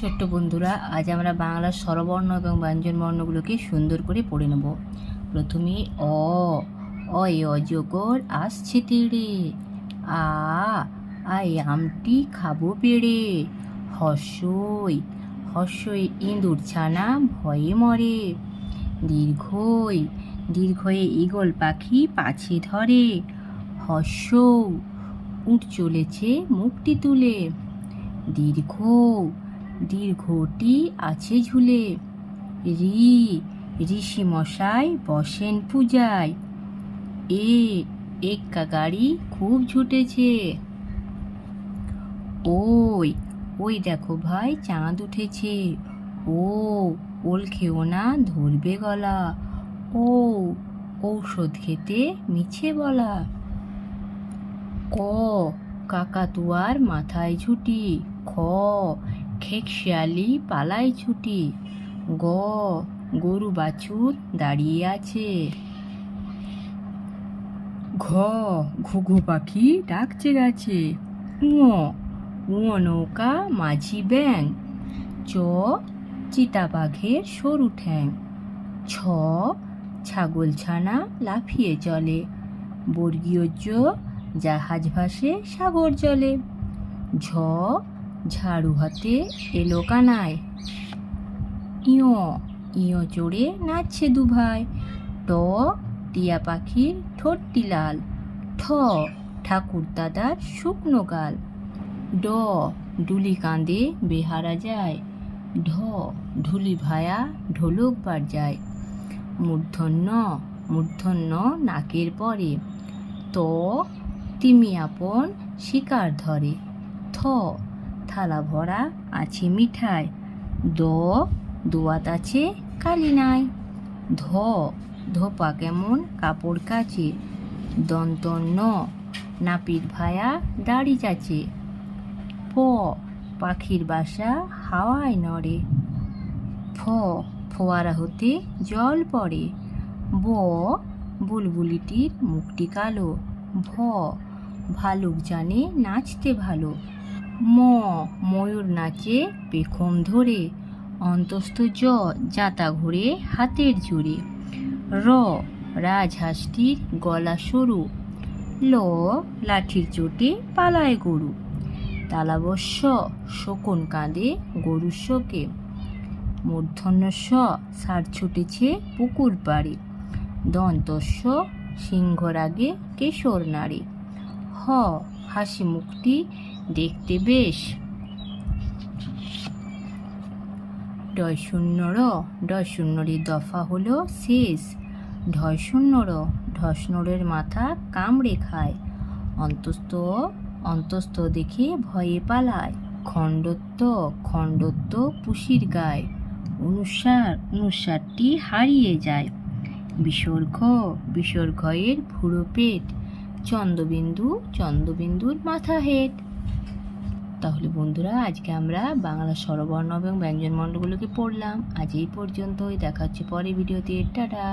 ছোট্ট বন্ধুরা, আজ আমরা বাংলার স্বরবর্ণ এবং ব্যঞ্জন বর্ণগুলোকে সুন্দর করে পড়ে নেব। প্রথমে অ, অয় অজগর আসছে তেড়ে। আ, আয় আমটি খাব পেড়ে। হর্ষই হর্ষই ইঁদুর ছানা ভয়ে মরে। দীর্ঘই, দীর্ঘয়ে ঈগল পাখি পাছে ধরে। হর্ষ উঠ চলেছে মুখটি তুলে। দীর্ঘ দীর্ঘটি আছে ঝুলে। রি, ঋষি মশাই বসেন পূজায়। এ, এক্কা গাড়ি খুব ছুটেছে। ওই ওই দেখো ভাই, চাঁদ উঠেছে। ও, ওল খেও না, ধরবে গলা। ও, ঔষধ খেতে মিছে বলা। ক, কাকাতুয়ার মাথায় ঝুটি খ খেকশিয়ালি পালায় ছুটি। গ, গরু বাছুর দাঁড়িয়ে আছে। ঘ, ঘুঘু পাখি ডাকছে গাছে। উঁ উঁ নৌকা, মাঝি ব্যাং চ, চিতাবাঘের সরু ঠ্যাং। ছ ছাগল ছানা লাফিয়ে চলে। বর্গীয় জ জাহাজ ভাসে সাগর জলে। ঝ ঝাড়ু হাতে এলো কানায়। ইয় ইয় চড়ে নাচছে দুভাই। ট, টিয়া পাখির ঠোঁটটি লাল। ঠ ঠাকুর দাদার শুকনো গাল। ড ডুলি কাঁদে বেহারা যায়। ঢ, ঢুলি ভায়া ঢোলক বার যায়। মূর্ধন্য মূর্ধন্য নাকের পরে। ত, তিমি আপন শিকার ধরে। থ থালা ভরা আছে মিঠাই। দ, দোয়াত আছে কালি নাই। ধ, ধোপা কেমন কাপড় কাচে। দন্ত ন, নাপিত ভায়া দাড়ি চাচে। প, পাখির বাসা হাওয়ায় নড়ে। ফ, ফোয়ারা হতে জল পড়ে। ব, বুলবুলিটির মুখটি কালো। ভ, ভালুক জানে নাচতে ভালো। ম, ময়ূর নাচে পেখম ধরে, অন্তস্থ জ জাতা ঘুরে হাতের জুড়ে র, রাজহাঁসটির গলা সরু। ল, লাঠির চোটে পালায় গরু। তালাবস্য শকুন কাঁদে গরুর শোকে। মূর্ধন্য স সার ছুটেছে পুকুর পাড়ে। দন্তস্য সিংহর আগে কেশর নাড়ে। হ হাসি মুখটি দেখতে বেশ। ডয় শূন্য র ডয় শূন্যরের দফা হলো শেষ। ঢয় শূন্য র ঢসনরের মাথা কামড়ে খায়। অন্তস্থ অন্তস্থ দেখে ভয়ে পালায়। খণ্ডত্ব খণ্ডত্ব পুষির গায়। অনুসার, অনুসারটি হারিয়ে যায়। বিসর্গ বিসর্গয়ের ভুড়ো পেট। চন্দ্রবিন্দু, চন্দ্রবিন্দুর মাথা হেড তাহলে বন্ধুরা, আজকে আমরা বাংলা স্বরবর্ণ এবং ব্যঞ্জনমণ্ডলগুলোকে পড়লাম। আজ এই পর্যন্তই, দেখা হচ্ছে পরে ভিডিওতে। টাটা!